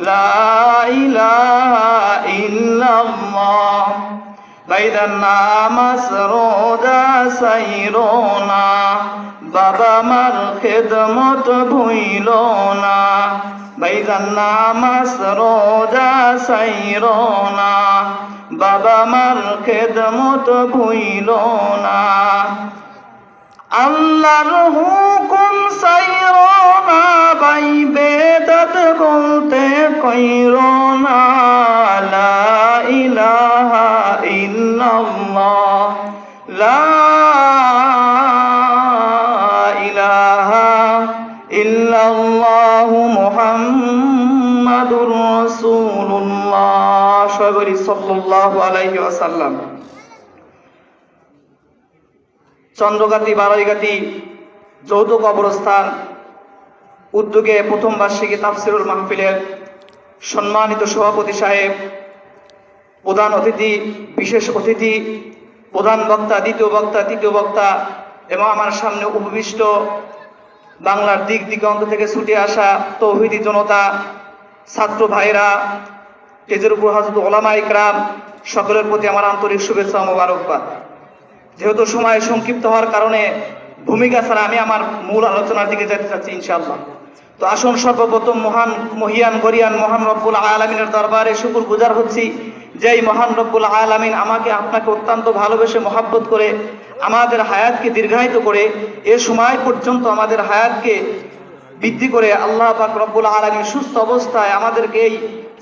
لا إله إلا الله বাইদান্না মাসরোদা সাইরোনা বাবা মার খেদমত ভুইল না বাইদান্না মাসরোদা সাইরোনা বাবা মার খেদমত ভুইল না আল্লাহর হুকুম বলতে কইরোনা লা ইলাহা ইল্লাল্লাহ, লা ইলাহা ইল্লাল্লাহ মুহাম্মাদুর রাসূলুল্লাহ, সবাই সাল্লাল্লাহু আলাইহি ওয়াসাল্লাম। চন্দ্রগাতি বারাইগাতি যৌথ কবরস্থান, উদ্যোগে প্রথম বার্ষিকী তাফসিরুল মাহফিলের সম্মানিত সভাপতি সাহেব, প্রধান অতিথি, বিশেষ অতিথি, প্রধান বক্তা, দ্বিতীয় বক্তা, তৃতীয় বক্তা এবং আমার সামনে উপবিষ্ট বাংলার দিক দিগন্ত থেকে ছুটে আসা তৌহিদি জনতা, ছাত্র ভাইরা তেজের উপর হাজত ওলামা ইকরাম, সকলের প্রতি আমার আন্তরিক শুভেচ্ছা মোবারকবাদ। যেহেতু সময় সংক্ষিপ্ত হওয়ার কারণে ভূমিকা ছাড়া আমি আমার মূল আলোচনার দিকে যেতে চাচ্ছি ইনশাআল্লাহ। তো আসুন সর্বপ্রথম মহান মহিয়ান, গরিয়ান, মহান রব্বুল আলমিনের দরবারে শুকুর গুজার হচ্ছি। যেই মহান রব্বুল আলমিন আমাকে, আপনাকে অত্যন্ত ভালোবেসে মহাব্বত করে, আমাদের হায়াতকে দীর্ঘায়িত করে, এ সময় পর্যন্ত আমাদের হায়াতকে বৃদ্ধি করে আল্লাহ পাক রব্বুল আলমী সুস্থ অবস্থায় আমাদেরকে এই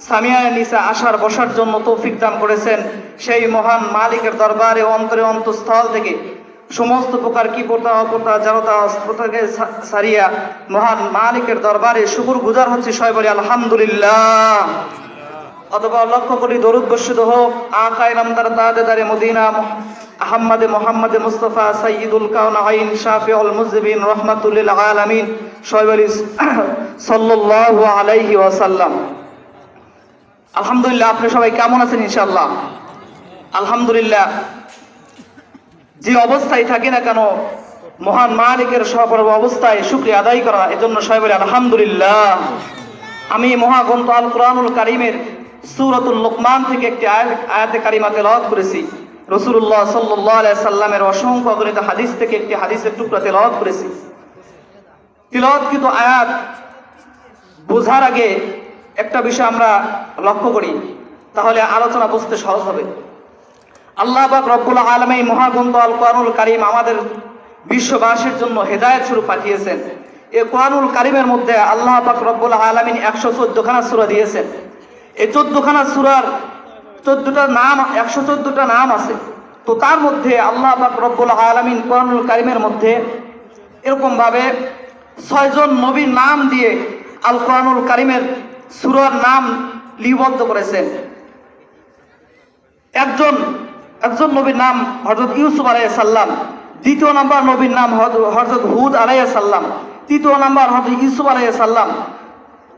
সামিয়া নিসা আসার, বসার জন্য তৌফিক দান করেছেন। সেই মহান মালিকের দরবারে অন্তরে অন্তঃস্থল থেকে সমস্ত প্রকার কি পড়তা অপরতা জড়তা অস্ত্রতাকে সারিয়া মহান মালিকের দরবারে শুকুর গুজার হচ্ছে সবাই বলি, আলহামদুলিল্লাহ। অথবা লক্ষ্য করি দরুদ বর্ষিত হোক আকায় নামদার তাদেদারে মদিনা আহম্মদে মোহাম্মদে মুস্তফা সঈদুল কাউন আইন শাফিউল মুজবিন রহমাতুল্লিল আলামিন, সবাই বলি, সাল্লাল্লাহু আলাইহি ওয়াসাল্লাম। আলহামদুলিল্লাহ, আপনি সবাই কেমন আছেন ইনশাল্লাহ আলহামদুলিল্লাহ। যে অবস্থায় থাকি না কেন, মহান মালিকের সপরব অবস্থায় শুক্রিয়া আদায় করা, এজন্য সবাই বলে, আলহামদুলিল্লাহ। আমি মহাগ্রন্থ আল কোরআনুল কারিমের সুরতুল লোকমান থেকে একটি আয়াত- আয়াতে কারিমা তেলাওয়াত করেছি। রসুল্লাহ সাল্লাহ সাল্লামের অসংখ্য অগণিত হাদিস থেকে একটি হাদিসের টুকরাতে তেলাওয়াত করেছি। তিলওয়াতকৃত আয়াত বোঝার আগে একটা বিষয় আমরা লক্ষ্য করি, তাহলে আলোচনা বুঝতে সহজ হবে। আল্লাহ রব্বুল আলমী মহাগ্রন্থ আল কোরআনুল কারিম আমাদের বিশ্ববাসীর জন্য হেদায়ত স্বরূপ পাঠিয়েছেন। এ কোরআনুল কারিমের মধ্যে আল্লাহ পাক রব্বুল আলমিন একশো চোদ্দখানা সুরা দিয়েছেন। এই চোদ্দখানা সুরার চোদ্দটা নাম, একশো চোদ্দটা নাম আছে। তো তার মধ্যে আল্লাহ পাক রব্বুল আলমিন কোরআনুল কারিমের মধ্যে এরকমভাবে ছয়জন নবীর নাম দিয়ে আল কোরআনুল কারিমের সুরার নাম লিপিবদ্ধ করেছেন। একজন একজন নবীর নাম হজরত ইউসুফ আলাই সাল্লাম দ্বিতীয় নাম্বার নবীর নাম হজরত হুদ আলাই সাল্লাম তৃতীয় নাম্বার হজরত ইউসুফ আলাই সাল্লাম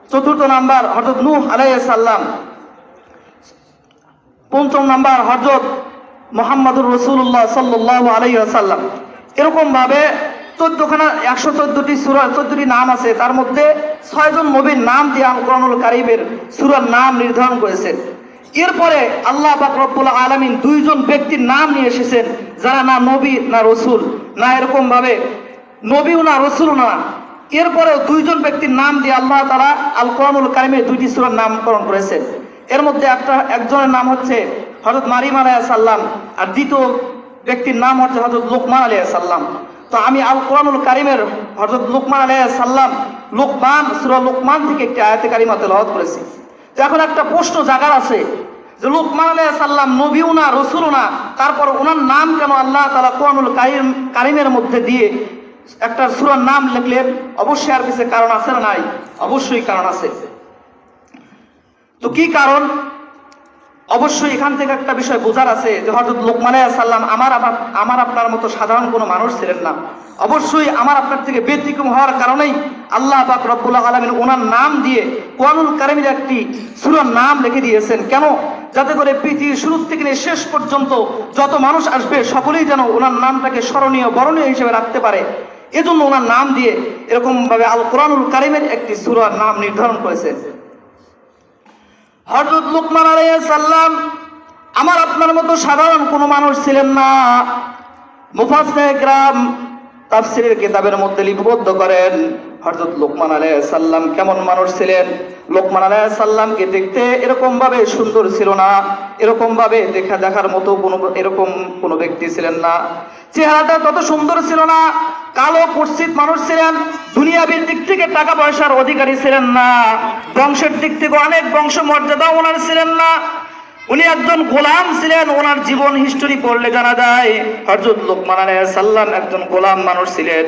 চতুর্থ নাম্বার হজরত নূহ আলাই সাল্লাম পঞ্চম নাম্বার হজরত মোহাম্মদুর রসুল্লাহ সাল্লাহ আলাই সাল্লাম এরকমভাবে চোদ্দখানা, একশো চোদ্দটি সুরা, চোদ্দটি নাম আছে, তার মধ্যে ছয়জন নবীর নাম দিয়ে আল কোরআনুল কারিমের সুরার নাম নির্ধারণ করেছেন এরপরে আল্লাহ রব্বুল আলমিন দুইজন ব্যক্তির নাম নিয়ে এসেছেন, যারা না নবী, না রসুল, না এরকম ভাবে নবীও না রসুল না। এরপরেও দুইজন ব্যক্তির নাম দিয়ে আল্লাহ তারা আল কোরআনুল কারিমের দুইটি সুরার নামকরণ করেছেন। এর মধ্যে একটা, একজনের নাম হচ্ছে হজরত মারিম আলাইহ সাল্লাম আর দ্বিতীয় ব্যক্তির নাম হচ্ছে হজরত লুকমান আলিয়া সাল্লাম তো আমি আল কোরআনুল কারিমের হজরত লুকমান আলিয়া সাল্লাম লুকমান, সুরা লুকমান থেকে একটি আয়াতে কারিমা তেলাওয়াত করেছি। তো এখন একটা প্রশ্ন জাগার আছে যে লুকমান আলাইহ সাল্লাম নবীও না, রসুলও না। তারপর ওনার নাম কেন আল্লাহ তালা কোরআনুল কারিম, কারিমের মধ্যে দিয়ে একটা সুরার নাম লিখলেন? অবশ্যই আর কিছু কারণ আছে নাই? অবশ্যই কারণ আছে। তো কি কারণ? অবশ্যই এখান থেকে একটা বিষয় বোঝার আছে যে হজরত লোকমান সাল্লাম আমার আমার আপনার মতো সাধারণ কোনো মানুষ ছিলেন না। অবশ্যই আমার আপনার থেকে ব্যতিক্রম হওয়ার কারণেই আল্লাহ পাক রব্বুল্লাহ আলমিন ওনার নাম দিয়ে কোয়ানুল কারিমের একটি সুরার নাম লিখে দিয়েছেন। কেন? যাতে করে পৃথিবীর শুরু থেকে শেষ পর্যন্ত যত মানুষ আসবে, সকলেই যেন ওনার নামটাকে স্মরণীয়, বরণীয় হিসেবে রাখতে পারে। এজন্য ওনার নাম দিয়ে এরকমভাবে আল কোরআনুল কারিমের একটি সুরার নাম নির্ধারণ করেছে। হজরত লুকমান আলাইহিস সাল্লাম আমার আপনার মতো সাধারণ কোনো মানুষ ছিলেন না। মুফাসসির গ্রাম তাফসিরের কিতাবের মধ্যে লিপিবদ্ধ করেন হযরত লোকমান আলাইহিস সাল্লাম কেমন মানুষ ছিলেন? লোকমান আলাইহিস সাল্লামকে দেখতে এরকম ভাবে সুন্দর ছিল না এরকম ভাবে দেখা দেখার মতো কোনো এরকম কোনো ব্যক্তি ছিলেন না। চেহারাটা তত সুন্দর ছিল না, কালো কুৎসিত মানুষ ছিলেন, দুনিয়াবির দিক থেকে টাকা পয়সার অধিকারী ছিলেন না, বংশের দিক থেকে অনেক বংশ মর্যাদা ওনার ছিলেন না উনি একজন গোলাম ছিলেন, ওনার জীবন হিস্টোরি পড়লে জানা যায়, হযরত লোকমান আলাইহিস সাল্লাম একজন গোলাম মানুষ ছিলেন।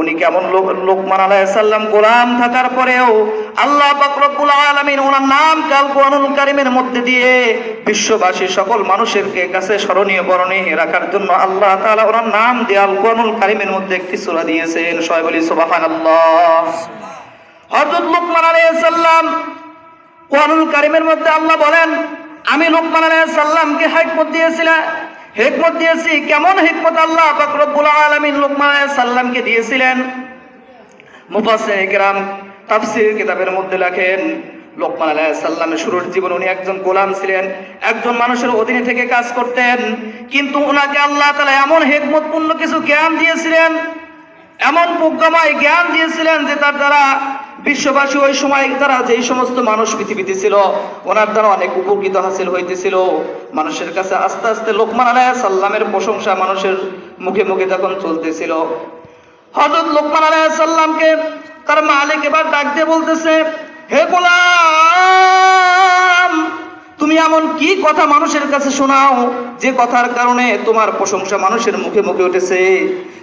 উনি কেমন লোক, লোকমান আলাইহিস সাল্লাম গোলাম থাকার পরেও আল্লাহ পাক রব্বুল আলামিন ওনার নাম কাল কোরআনুল কারিমের মধ্যে দিয়ে বিশ্ববাসী সকল মানুষের কাছে স্মরণীয় বরণীয় রাখার জন্য আল্লাহ তাআলা ওনার নাম দিয়ে আল কোরআনুল কারীমের মধ্যে একটি সূরা দিয়েছেন। সবাই বলি সুবহানাল্লাহ। হযরত লোকমান আলাইহিস সাল্লাম কোরআনুল কারিমের মধ্যে আল্লাহ বলেন আমি লোকমান আলাইহিস সাল্লামকে হিকমত দিয়েছিলাম। হেকমত দিয়েছি কেমন হেকমত? আল্লাহ পাক রব্বুল আলামিন লোকমান আলাইহিস সাল্লামকে দিয়েছিলেন। মুফাসসির কিরাম তাফসীর কিতাবের মধ্যে লেখেন লোকমান আলাইহিস সাল্লামের শুরুর জীবন উনি একজন গোলাম ছিলেন, একজন মানুষের অধীনে থেকে কাজ করতেন। কিন্তু ওনাকে আল্লাহ তাআলা এমন হেকমতপূর্ণ কিছু জ্ঞান দিয়েছিলেন এমন প্রজ্ঞাময় জ্ঞান দিয়েছিলেন যে তার দ্বারা বিশ্ববাসী ওই সময় তারা যেই সমস্ত মানুষ পৃথিবীতে ছিল, ওনার দ্বারা অনেক উপকৃত হাসিল হইতেছিল। মানুষের কাছে আস্তে আস্তে লোকমান আলাইহিস সাল্লামের প্রশংসা মানুষের মুখে মুখে তখন চলতেছিল। হযরত লোকমান আলাইহিস সাল্লামকে তার মালিক এবার ডাক দিয়ে বলতেছে, হে গোলাম! এমন কি কথা মানুষের কাছে শোনাও? যে কথার কারণে তোমার প্রশংসা মানুষের মুখে মুখে উঠেছে।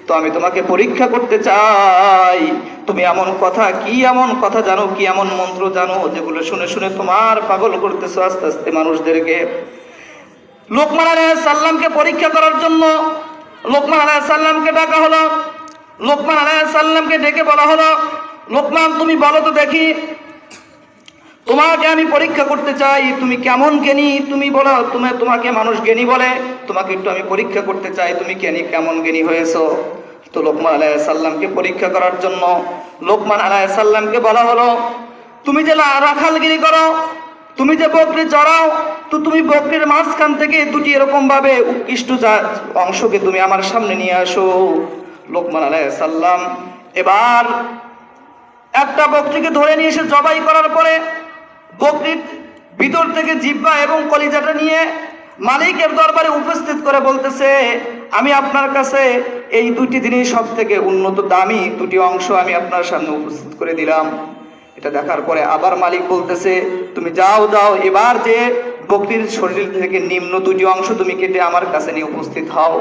তো আমি তোমাকে পরীক্ষা করতে চাই। তুমি এমন কথা, কি এমন কথা জানো, কি এমন মন্ত্র জানো, যেগুলো শুনে শুনে তোমার পাগল করতেছো আস্তে আস্তে মানুষদেরকে? লোকমান আলাইহিস সাল্লামকে পরীক্ষা করার জন্য লোকমান আলাইহিস সাল্লামকে ডাকা হলো। লোকমান আলাইহিস সাল্লামকে ডেকে বলা হলো, লোকমান, তুমি বলো তো দেখি তোমাকে আমি পরীক্ষা করতে চাই, তুমি কেমন জ্ঞানী? তুমি বলো, তুমি, তোমাকে মানুষ জ্ঞানী বলে। তোমাকে একটু আমি পরীক্ষা করতে চাই, তুমি জ্ঞানী কেমন জ্ঞানী হয়েছো? তো লোকমান আলাইহিস সাল্লামকে পরীক্ষা করার জন্য লোকমান আলাইহিস সাল্লামকে বলা হলো, তুমি যে রাখালগিরি করো, তুমি যে বকরি চড়াও, তো তুমি বকরির মাঝখান থেকে দুটি এরকম ভাবে উৎকৃষ্ট অংশকে তুমি আমার সামনে নিয়ে আসো। লোকমান আলাইহিস সাল্লাম এবার একটা বকরিকে ধরে নিয়ে এসে জবাই করার পরে বকরির ভিতর থেকে জিব্বা এবং কলিজাটা নিয়ে মালিকের দরবারে উপস্থিত করে বলতেছে, আমি আপনার কাছে এই দুটি জিনিস সব থেকে উন্নত দামি, দুটি অংশ আমি আপনার সামনে উপস্থিত করে দিলাম। এটা দেখার পরে আবার মালিক বলতেছে, তুমি যাও যাও, এবার যে বকরির শরীর থেকে নিম্ন দুটি অংশ তুমি কেটে আমার কাছে নিয়ে উপস্থিত হও।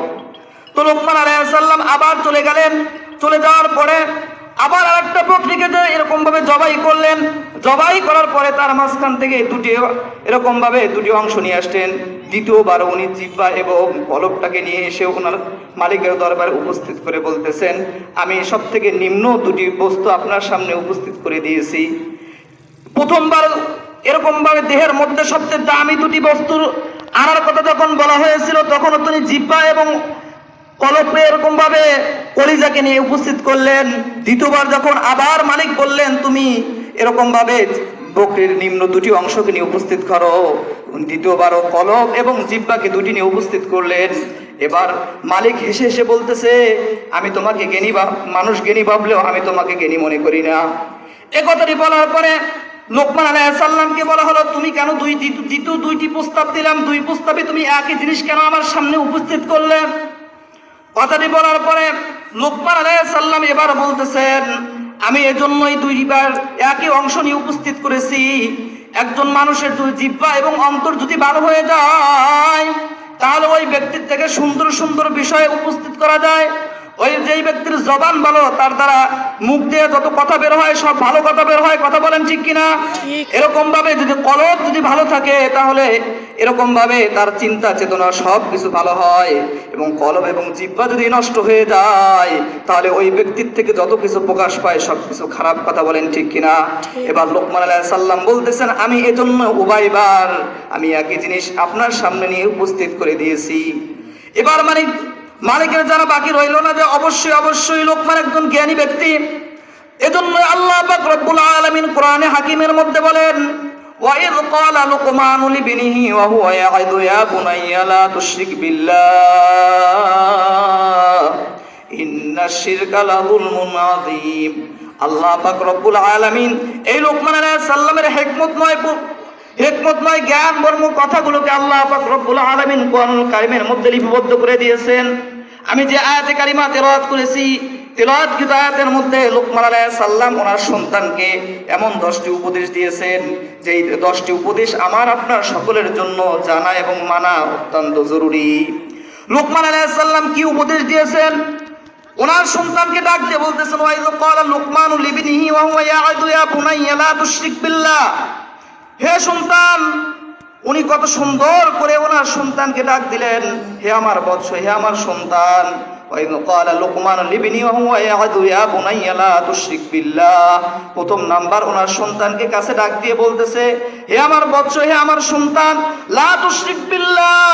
তো লোকমান আলাইসাল্লাম আবার চলে গেলেন। চলে যাওয়ার পরে আবার আরেকটা বকরিকে যে এরকম ভাবে জবাই করলেন জবাই করার পরে তার মাঝখান থেকে দুটি এরকম ভাবে দুটি অংশ নিয়ে আসলেন দ্বিতীয়বার উনি জিব্বা এবং কলপটাকে নিয়ে এসে ওনার মালিকের দরবারে উপস্থিত করে বলতেছেন, আমি সব থেকে নিম্ন দুটি বস্তু আপনার সামনে উপস্থিত করে দিয়েছি। প্রথমবার এরকম ভাবে দেহের মধ্যে সবচেয়ে দামি দুটি বস্তুর আনার কথা যখন বলা হয়েছিল, তখনও তিনি জিব্বা এবং কলপে এরকম ভাবে কলিজাকে নিয়ে উপস্থিত করলেন। দ্বিতীয়বার যখন আবার মালিক বললেন, তুমি এরকম ভাবে বকরির নিম্ন দুটি অংশকে নিয়ে উপস্থিত করো। দ্বিতীয়বারও কলব এবং জিব্বাকে দুটি নিয়ে উপস্থিত করলেন। এবার মালিক হেসে হেসে বলতেছে, আমি তোমাকে জ্ঞানী ভাব, মানুষ জ্ঞানী ভাবলেও আমি তোমাকে জ্ঞানী মনে করি না। এ কথাটি বলার পরে লোকমান আলাইহিস সাল্লামকে বলা হলো, তুমি কেন দুই দ্বিতীয় দুইটি প্রস্তাব দিলাম? দুই প্রস্তাবে তুমি একই জিনিস কেন আমার সামনে উপস্থিত করলে? কথাটি বলার পরে লোকমান আলাইহিস সাল্লাম এবার বলতেছেন আমি এজন্যই দুইবার একই অংশ নিয়ে উপস্থিত করেছি। একজন মানুষের যদি জিব্বা এবং অন্তর যদি ভালো হয়ে যায়, তাহলে ওই ব্যক্তির থেকে সুন্দর সুন্দর বিষয়ে উপস্থিত করা যায়। ওই যেই ব্যক্তির জবান ভালো তার দ্বারা মুখ দিয়ে যত কথা বের হয় সব ভালো কথা বের হয় কথা বলেন ঠিক কিনা? এরকম ভাবে যদি কলব যদি ভালো থাকে তাহলে এরকম ভাবে তার চিন্তা চেতনা সব কিছু ভালো হয়। এবং কলব এবং জিব্বা যদি নষ্ট হয়ে যায় তাহলে ওই ব্যক্তির থেকে যত কিছু প্রকাশ পায় সব কিছু খারাপ কথা বলেন ঠিক কিনা? এবার লোকমান আলাহ সাল্লাম বলতেছেন আমি এজন্য উবাইবার আমি একই জিনিস আপনার সামনে নিয়ে উপস্থিত করে দিয়েছি। এবার মানে মালিকের যারা বাকি রইল না যে অবশ্যই অবশ্যই লোকমান একজন জ্ঞানী ব্যক্তি এজন্য আল্লাহ পাক রব্বুল আলামিন কোরআনে হাকিমের মধ্যে বলেন وإذ قال لقمان لابنه وهو يعظ يا بني لا تشرك بالله إن الشرك لظلم عظيم আল্লাহ পাক রব্বুল আলামিন এই লোকমান আলাইহিস সালামের হিকমতময় হিকমতময় জ্ঞান বর্ম কথাগুলোকে আল্লাহ রব্বুল আলামিন কোরআনুল কারিমের মধ্যে লিপিবদ্ধ করে দিয়েছেন। আমি যে আয়াতে কারিমা তেলাওয়াত করেছি, তেলাওয়াত কৃত আয়াতের মধ্যে লোকমান আলাইহিস সালাম ওনার সন্তানকে এমন দশটি উপদেশ দিয়েছেন, যে দশটি উপদেশ আমার, আপনার সকলের জন্য জানা এবং মানা অত্যন্ত জরুরি। লোকমান আলাইহিস সাল্লাম কি উপদেশ দিয়েছেন? ওনার সন্তানকে ডাক দিয়ে বলতেছেন ওয়াইদ ক্বালা লুকমানু লিবনিহি ওয়া হুয়া ইয়াইদু ইয়া বুনাইয়া, লা তুশরিক বিল্লাহ। হে সন্তান উনি কত সুন্দর করে ওনার সন্তানকে ডাক দিলেন। হে আমার বৎস, হে আমার সন্তান প্রথম নাম্বার ওনার সন্তানকে কাছে ডাক দিয়ে বলতেছে, হে আমার বৎস, হে আমার সন্তান, লা তুশরিক বিল্লাহ।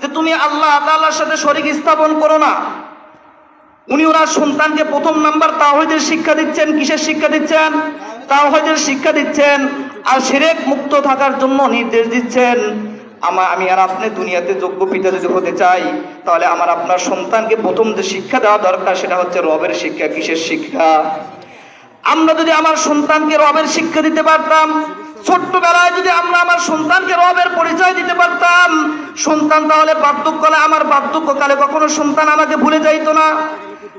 যে তুমি আল্লাহ তাআলার সাথে শরীক স্থাপন করো না। উনি ওনার সন্তানকে প্রথম নাম্বার তাওহীদের শিক্ষা দিচ্ছেন, কিসের শিক্ষা দিচ্ছেন? তাওহীদের শিক্ষা দিচ্ছেন আর শিরেক মুক্ত থাকার জন্য নির্দেশ দিচ্ছেন। আমা আমি আর আপনি দুনিয়াতে যোগ্য পিতা যদি হতে চাই, তাহলে আমার আপনার সন্তানকে প্রথম যে শিক্ষা দেওয়া দরকার সেটা হচ্ছে রবের শিক্ষা, কিসের শিক্ষা? আমরা যদি আমার সন্তানকে রবের শিক্ষা দিতে পারতাম, ছোট্টবেলায় যদি আমরা আমার সন্তানকে রবের পরিচয় দিতে পারতাম, সন্তান তাহলে বার্ধক্যকালে আমার বার্ধক্যকালে কখনো সন্তান আমাকে ভুলে যাইতো না।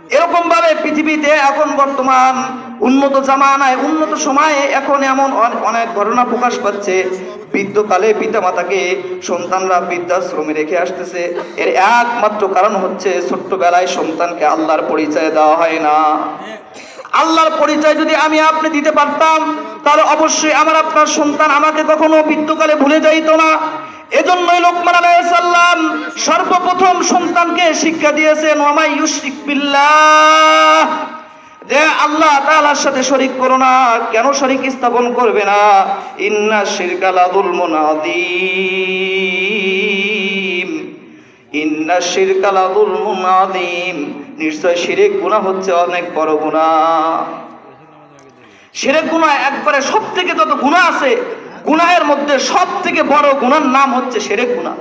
এরকম ভাবে পৃথিবীতে এখন বর্তমান উন্নত জামানায়, উন্নত সময়ে এখন এমন অনে- অনেক ঘটনা প্রকাশ পাচ্ছে। বৃদ্ধকালে পিতামাতাকে সন্তানরা বৃদ্ধাশ্রমে রেখে আসতেছে। এর একমাত্র কারণ হচ্ছে ছোট্টবেলায় সন্তানকে আল্লাহর পরিচয় দেওয়া হয় না। আল্লাহর পরিচয় যদি আমি আপনি দিতে পারতাম, তাহলে অবশ্যই আমার আপনার সন্তান আমাকে কখনো বৃদ্ধকালে ভুলে যাইতো না। এজন্যই লোকমান আলাইহিস সালাম সর্বপ্রথম সন্তানকে শিক্ষা দিয়েছেন, ওয়ামাই ইউশরিক বিল্লাহ। যে আল্লাহ তাআলার সাথে শরীক করো না, কেন শরীক স্থাপন করবে না? ইন্না শিরকা লাযুলমুন আযীম। ইন্না শিরকা লাযুলমুন আযীম। নিশ্চয় শিরিক গুনাহ হচ্ছে অনেক বড় গুনাহ। শিরিক গুনাহ একবারে সব থেকে যত গুনাহ আছে গুনাহের মধ্যে সব থেকে বড় গুনার নাম হচ্ছে সেরেক গুণা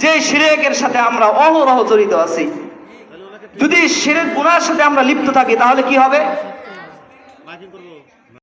যে সিরেকের সাথে আমরা অহরহ জড়িত আছি। যদি শিরিক গুনার সাথে আমরা লিপ্ত থাকি, তাহলে কি হবে?